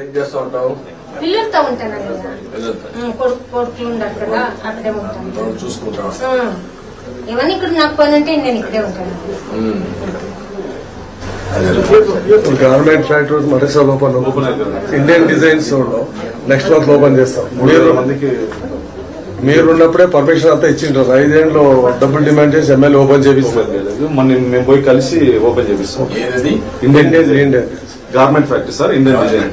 ఏం చేస్తా ఉంటావు? పిల్లలతో ఉంటానండి పిల్లలతో? ఉమ్, కొడుకు కొడుకులు ఉండరు కదా అక్కడే ఉంటాను. మనం చూసుకుంటాం ఉమ్. ఏమన్నా ఇక్కడ నాకు పని అంటే నేను ఇక్కడే ఉంటాను. ఉమ్. అదే. గార్మెంట్ ఫ్యాక్టరీ మరసలు అయిపోయింది Indian designs next month open చేస్తాం. మీరు మందికి మీరు ఉన్నప్పుడే పర్మిషన్ అంతా ఇచ్చింటారు ఐదేళ్ళు డబ్బులు డిమాండ్ చేసి ఎమ్మెల్యే ఓపెన్ చేపిస్తారు మన మేము పోయి కలిసి ఓపెన్ చేపిస్తాం. ఏదది Indian Indian Indian garment factory sir Indian design.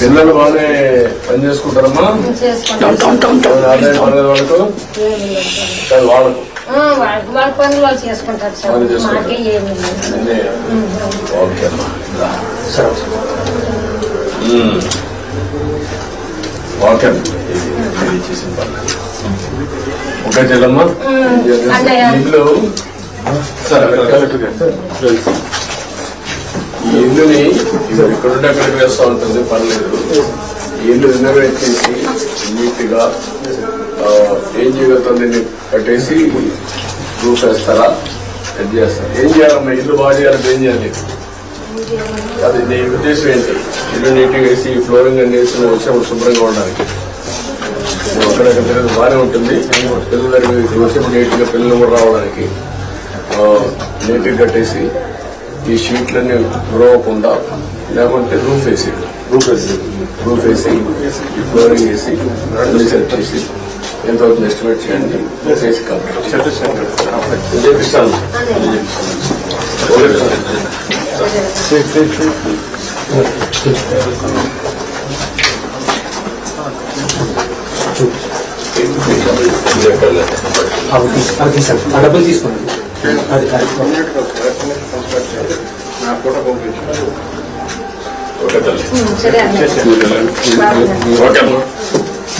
పిల్లలు బాగానే పని చేసుకుంటారమ్మా. వాళ్ళకు. కానీ వాళ్ళకు. వాళ్ళ పనులు వాళ్ళు చేసుకుంటారు సార్. మాకే ఏమి ఓకే అమ్మా. రా. ఉమ్. ఓకే. ఇది- చెల్లమ్మా. ఇల్లు. సరే ఈ ఇల్లుని ఇక్కడ ఇక్కడుండి వేస్తూ ఉంటుంది పర్లేదు. ఈ ఇల్లు రినోవేట్ చేసి నీట్గా ఏం చేయగలుగుతుంది దీన్ని కట్టేసి రూఫ్ వేస్తారా అది చేస్తారా? ఏం చేయాలమ్మా? ఇల్లు బాగా చేయాలంటే ఏం చేయాలి? అది నీ ఉద్దేశం ఏంటి? ఇల్లు నీట్గా వేసి ఫ్లోరింగ్ అన్ని వేసి నువ్వు శుభ్రంగా ఉండడానికి నువ్వు అక్కడక్కడ తిరగదు బాగానే ఉంటుంది. పిల్లల దగ్గరికి నీట్గా పిల్లలు కూడా రావడానికి నీట్గా కట్టేసి ఈ షీట్లన్నీ గురవకుండా లేకుంటే రూఫ్ వేసి రూప్ వేసి రూఫ్ వేసి ఈ ఫ్లోరింగ్ వేసి అన్ని సెట్ చేసి ఎంత అవుతుంది ఎస్టిమేట్ చేయండి. చేసి కంప్లీట్ చేపిస్తాను. డబ్బులు తీసుకోండి అది అది ఓకే